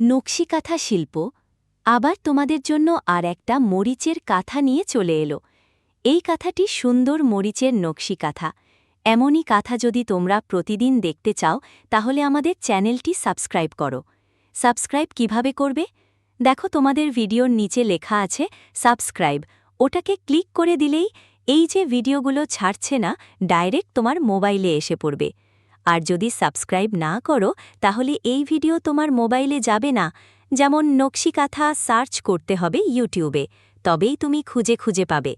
নকশিকাঁথা শিল্প, আবার তোমাদের জন্য আর একটা মরিচের কাঁথা নিয়ে চলে এলো। এই কাঁথাটি সুন্দর মরিচের নকশি কাঁথা এমনই কাঁথা যদি তোমরা প্রতিদিন দেখতে চাও, তাহলে আমাদের চ্যানেলটি সাবস্ক্রাইব করো। সাবস্ক্রাইব কীভাবে করবে? দেখো তোমাদের ভিডিওর নিচে লেখা আছে, সাবস্ক্রাইব। ওটাকে ক্লিক করে দিলেই এই যে ভিডিওগুলো ছাড়ছে না, ডাইরেক্ট তোমার মোবাইলে এসে পড়বে। আর যদি সাবস্ক্রাইব না করো, তাহলে এই ভিডিও তোমার মোবাইলে যাবে না। যেমন নকশিকাথা সার্চ করতে হবে ইউটিউবে, তবেই তুমি খুঁজে খুঁজে পাবে।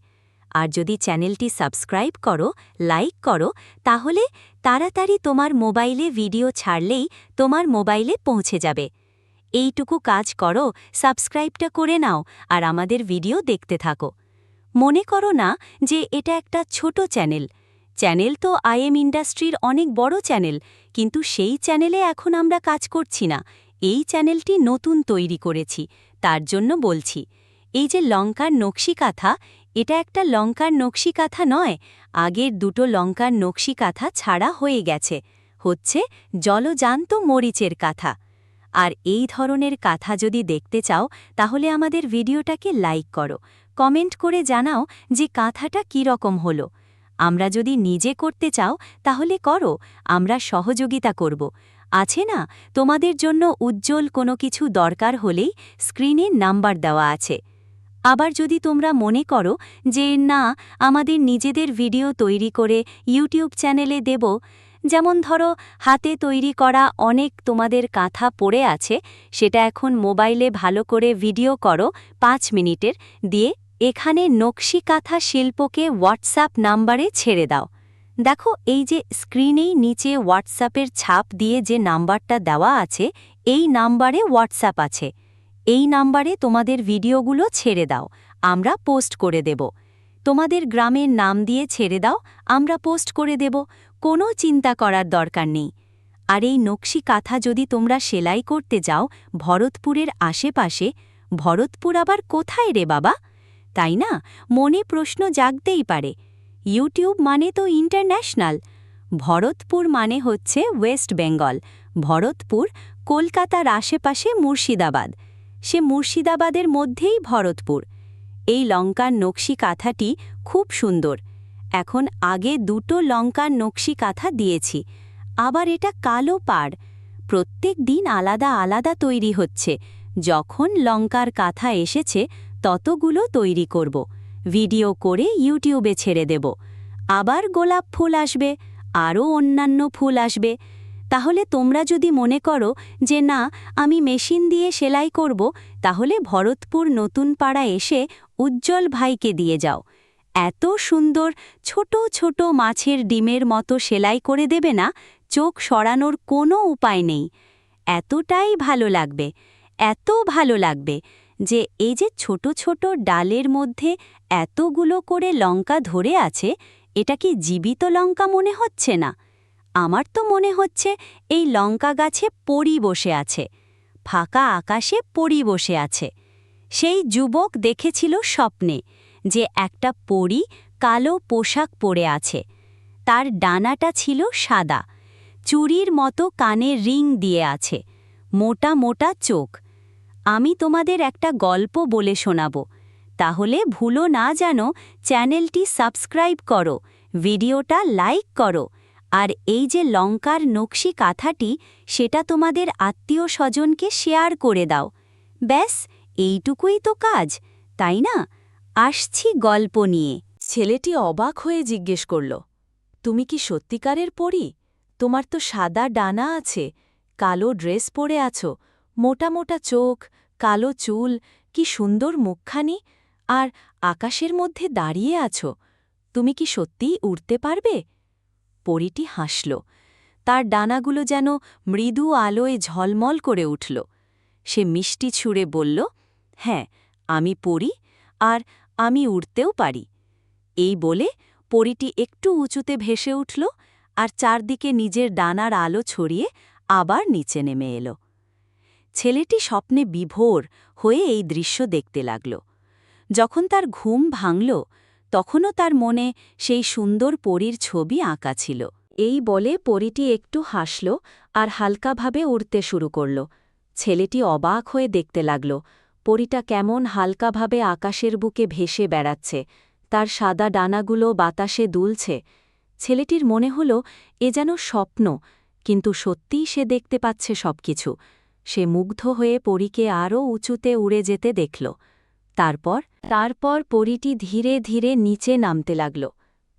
আর যদি চ্যানেলটি সাবস্ক্রাইব করো, লাইক করো, তাহলে তাড়াতাড়ি তোমার মোবাইলে ভিডিও ছাড়লেই তোমার মোবাইলে পৌঁছে যাবে। এইটুকু কাজ করো, সাবস্ক্রাইবটা করে নাও আর আমাদের ভিডিও দেখতে থাকো। মনে করো না যে এটা একটা ছোট চ্যানেল। চ্যানেল তো আইএম ইন্ডাস্ট্রির অনেক বড় চ্যানেল, কিন্তু সেই চ্যানেলে এখন আমরা কাজ করছি না। এই চ্যানেলটি নতুন তৈরি করেছি, তার জন্য বলছি। এই যে লঙ্কার নকশিকাথা, এটা একটা লঙ্কার নকশিকাথা নয়, আগের দুটো লঙ্কার নকশিকাথা ছাড়া হয়ে গেছে, হচ্ছে জলজান্ত মরিচের কাথা। আর এই ধরনের কাথা যদি দেখতে চাও, তাহলে আমাদের ভিডিওটাকে লাইক করো, কমেন্ট করে জানাও যে কাঁথাটা কীরকম হলো। আমরা যদি নিজে করতে চাও, তাহলে করো, আমরা সহযোগিতা করব। আছে না? তোমাদের জন্য উজ্জ্বল কোনো কিছু দরকার হলেই স্ক্রিনে নাম্বার দেওয়া আছে। আবার যদি তোমরা মনে করো যে, না, আমাদের নিজেদের ভিডিও তৈরি করে ইউটিউব চ্যানেলে দেব। যেমন ধরো, হাতে তৈরি করা অনেক তোমাদের কাঁথা পড়ে আছে, সেটা এখন মোবাইলে ভালো করে ভিডিও করো পাঁচ মিনিটের, দিয়ে এখানে নকশি কাঁথা শিল্পকে হোয়াটসঅ্যাপ নাম্বারে ছেড়ে দাও। দেখো, এই যে স্ক্রিনেই নিচে হোয়াটসঅ্যাপের ছাপ দিয়ে যে নাম্বারটা দেওয়া আছে, এই নাম্বারে হোয়াটসঅ্যাপ আছে। এই নাম্বারে তোমাদের ভিডিওগুলো ছেড়ে দাও, আমরা পোস্ট করে দেব। তোমাদের গ্রামের নাম দিয়ে ছেড়ে দাও, আমরা পোস্ট করে দেব। কোনো চিন্তা করার দরকার নেই। আর এই নকশি কাঁথা যদি তোমরা সেলাই করতে যাও, ভরতপুরের আশেপাশে, ভরতপুর আবার কোথায় রে বাবা? তাই না? মনে প্রশ্ন জাগতেই পারে। ইউটিউব মানে তো ইন্টারন্যাশনাল। ভরতপুর মানে হচ্ছে ওয়েস্ট বেঙ্গল। ভরতপুর কলকাতার আশেপাশে মুর্শিদাবাদ। সে মুর্শিদাবাদের মধ্যেই ভরতপুর। এই লঙ্কার নকশি কাঁথাটি খুব সুন্দর। এখন আগে দুটো লঙ্কার নকশি কাঁথা দিয়েছি। আবার এটা কালো পাড়। প্রত্যেক দিন আলাদা আলাদা তৈরি হচ্ছে। যখন লঙ্কার কাঁথা এসেছে ততগুলো তৈরি করব। ভিডিও করে ইউটিউবে ছেড়ে দেব। আবার গোলাপ ফুল আসবে, আরও অন্যান্য ফুল আসবে। তাহলে তোমরা যদি মনে করো যে না, আমি মেশিন দিয়ে সেলাই করব, তাহলে ভরতপুর নতুন পাড়া এসে উজ্জ্বল ভাইকে দিয়ে যাও। এত সুন্দর ছোট ছোট মাছের ডিমের মতো সেলাই করে দেবে না, চোখ সরানোর কোনো উপায় নেই। এতটাই ভালো লাগবে, এত ভালো লাগবে। যে এই যে ছোট ছোট ডালের মধ্যে এতগুলো করে লঙ্কা ধরে আছে, এটা কি জীবিত লঙ্কা মনে হচ্ছে না? আমার তো মনে হচ্ছে এই লঙ্কা গাছে পরি বসে আছে, ফাঁকা আকাশে পরি বসে আছে। সেই যুবক দেখেছিল স্বপ্নে যে একটা পরি কালো পোশাক পরে আছে, তার ডানাটা ছিল সাদা, চুরির মতো কানে রিং দিয়ে আছে, মোটা মোটা চোখ। আমি তোমাদের একটা গল্প বলে শোনাব। তাহলে ভুলো না জানো, চ্যানেলটি সাবস্ক্রাইব করো, ভিডিওটা লাইক করো, আর এই যে লঙ্কার নকশি কাঁথাটি, সেটা তোমাদের আত্মীয় স্বজনকে শেয়ার করে দাও। ব্যাস, এইটুকুই তো কাজ, তাই না? আসছি গল্প নিয়ে। ছেলেটি অবাক হয়ে জিজ্ঞেস করল, তুমি কি সত্যিকারের পড়ি তোমার তো সাদা ডানা আছে, কালো ড্রেস পরে আছো, মোটা মোটা চোখ কালো চুল, কি সুন্দর মুখখানি, আর আকাশের মধ্যে দাঁড়িয়ে আছো, তুমি কি সত্যিই উড়তে পারবে? পরীটি হাসল, তার ডানাগুলো যেন মৃদু আলোয় ঝলমল করে উঠল। সে মিষ্টি ছুঁড়ে বলল হ্যাঁ আমি পড়ি, আর আমি উড়তেও পারি। এই বলে পরীটি একটু উঁচুতে ভেসে উঠল, আর চারদিকে নিজের ডানার আলো ছড়িয়ে আবার নিচে নেমে এলো। ছেলেটি স্বপ্নে বিভোর হয়ে এই দৃশ্য দেখতে লাগল। যখন তার ঘুম ভাঙল, তখনও তার মনে সেই সুন্দর পরীর ছবি আঁকা ছিল। এই বলে পরীটি একটু হাসল আর হালকাভাবে উড়তে শুরু করল। ছেলেটি অবাক হয়ে দেখতে লাগল, পরিটা কেমন হালকাভাবে আকাশের বুকে ভেসে বেড়াচ্ছে, তার সাদা ডানাগুলো বাতাসে দুলছে। ছেলেটির মনে হল, এ যেন স্বপ্ন, কিন্তু সত্যিই সে দেখতে পাচ্ছে সবকিছু। সে মুগ্ধ হয়ে পরীকে আরও উঁচুতে উড়ে যেতে দেখল। তারপর তারপর পরীটি ধীরে ধীরে নিচে নামতে লাগল,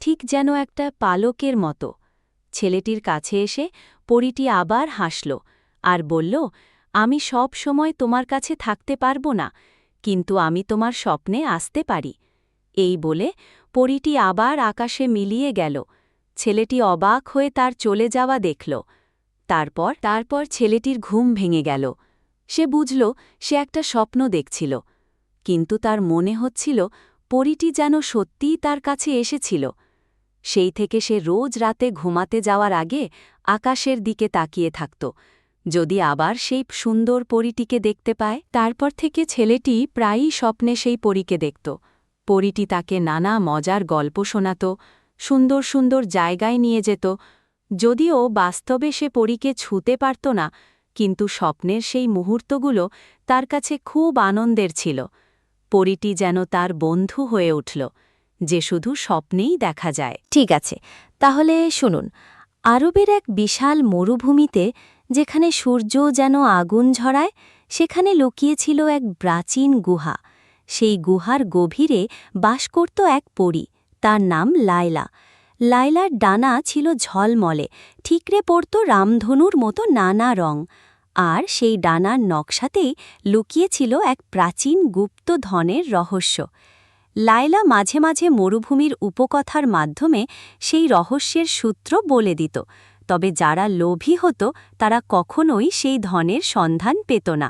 ঠিক যেন একটা পালকের মতো। ছেলেটির কাছে এসে পরীটি আবার হাসল আর বলল, আমি সব সময় তোমার কাছে থাকতে পারব না, কিন্তু আমি তোমার স্বপ্নে আসতে পারি। এই বলে পরীটি আবার আকাশে মিলিয়ে গেল। ছেলেটি অবাক হয়ে তার চলে যাওয়া দেখল। তারপর তারপর ছেলেটির ঘুম ভেঙে গেল। সে বুঝল, সে একটা স্বপ্ন দেখছিল। কিন্তু তার মনে হচ্ছিল, পরীটি যেন সত্যিই তার কাছে এসেছিল। সেই থেকে সে রোজ রাতে ঘুমাতে যাওয়ার আগে আকাশের দিকে তাকিয়ে থাকত। যদি আবার সেই সুন্দর পরীটিকে দেখতে পায়, তারপর থেকে ছেলেটি প্রায়ই স্বপ্নে সেই পরীকে দেখত। পরীটি তাকে নানা মজার গল্প শোনাত, সুন্দর সুন্দর জায়গায় নিয়ে যেত যদিও বাস্তবে সে পরীকে ছুতে পারত না, কিন্তু স্বপ্নের সেই মুহূর্তগুলো তার কাছে খুব আনন্দের ছিল। পরীটি যেন তার বন্ধু হয়ে উঠল, যে শুধু স্বপ্নেই দেখা যায়। ঠিক আছে, তাহলে শুনুন, আরবের এক বিশাল মরুভূমিতে যেখানে সূর্য যেন আগুন ঝরায়, সেখানে লুকিয়েছিল এক প্রাচীন গুহা। সেই গুহার গভীরে বাস করত এক পরী, তার নাম লায়লা। লায়লার ডানা ছিল ঝলমলে, ঠিকরে পড়ত রামধনুর মতো নানা রং। আর সেই ডানার নকশাতেই লুকিয়েছিল এক প্রাচীন গুপ্ত ধনের রহস্য। লায়লা মাঝে মাঝে মরুভূমির উপকথার মাধ্যমে সেই রহস্যের সূত্র বলে দিত, তবে যারা লোভী হতো তারা কখনোই সেই ধনের সন্ধান পেত না।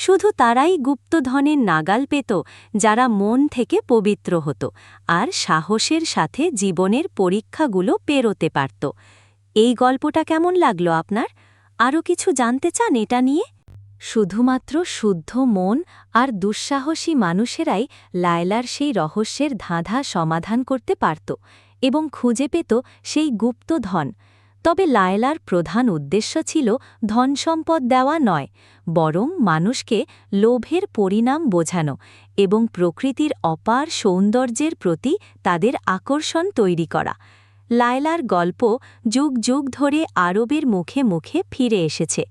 শুধু তারাই গুপ্তধনের নাগাল পেত, যারা মন থেকে পবিত্র হতো, আর সাহসের সাথে জীবনের পরীক্ষাগুলো পেরোতে পারত। এই গল্পটা কেমন লাগল আপনার? আরও কিছু জানতে চান এটা নিয়ে? শুধুমাত্র শুদ্ধ মন আর দুঃসাহসী মানুষেরাই লায়লার সেই রহস্যের ধাঁধা সমাধান করতে পারত এবং খুঁজে পেত সেই গুপ্ত ধন তবে লায়লার প্রধান উদ্দেশ্য ছিল ধনসম্পদ দেওয়া নয়, বরং মানুষকে লোভের পরিণাম বোঝানো এবং প্রকৃতির অপার সৌন্দর্যের প্রতি তাদের আকর্ষণ তৈরি করা। লায়লার গল্প যুগ যুগ ধরে আরবের মুখে মুখে ফিরে এসেছে,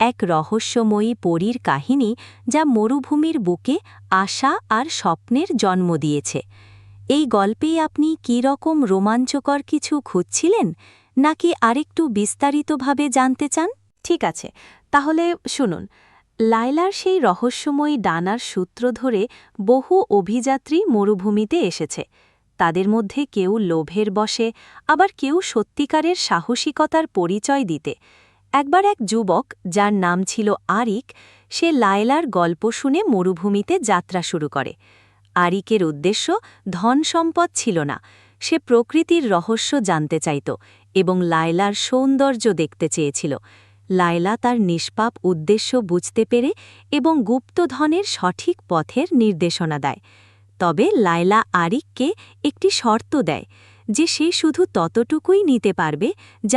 এক রহস্যময়ী পরীর কাহিনী যা মরুভূমির বুকে আশা আর স্বপ্নের জন্ম দিয়েছে। এই গল্পেই আপনি কী রকম রোমাঞ্চকর কিছু খুঁজছিলেন? নাকি আরেকটু বিস্তারিতভাবে জানতে চান? ঠিক আছে, তাহলে শুনুন। লায়লার সেই রহস্যময়ী ডানার সূত্র ধরে বহু অভিযাত্রী মরুভূমিতে এসেছে। তাদের মধ্যে কেউ লোভের বসে আবার কেউ সত্যিকারের সাহসিকতার পরিচয় দিতে। একবার এক যুবক, যার নাম ছিল আরিক, সে লায়লার গল্প শুনে মরুভূমিতে যাত্রা শুরু করে। আরিকের উদ্দেশ্য ধন সম্পদ ছিল না। সে প্রকৃতির রহস্য জানতে চাইত। এবং লায়লার সৌন্দর্য দেখতে চেয়েছিল। লায়লা তার নিষ্পাপ উদ্দেশ্য বুঝতে পেরে এবং গুপ্তধনের সঠিক পথের নির্দেশনা দেয়। তবে লায়লা আরিককে একটি শর্ত দেয় যে সে শুধু ততটুকুই নিতে পারবে যা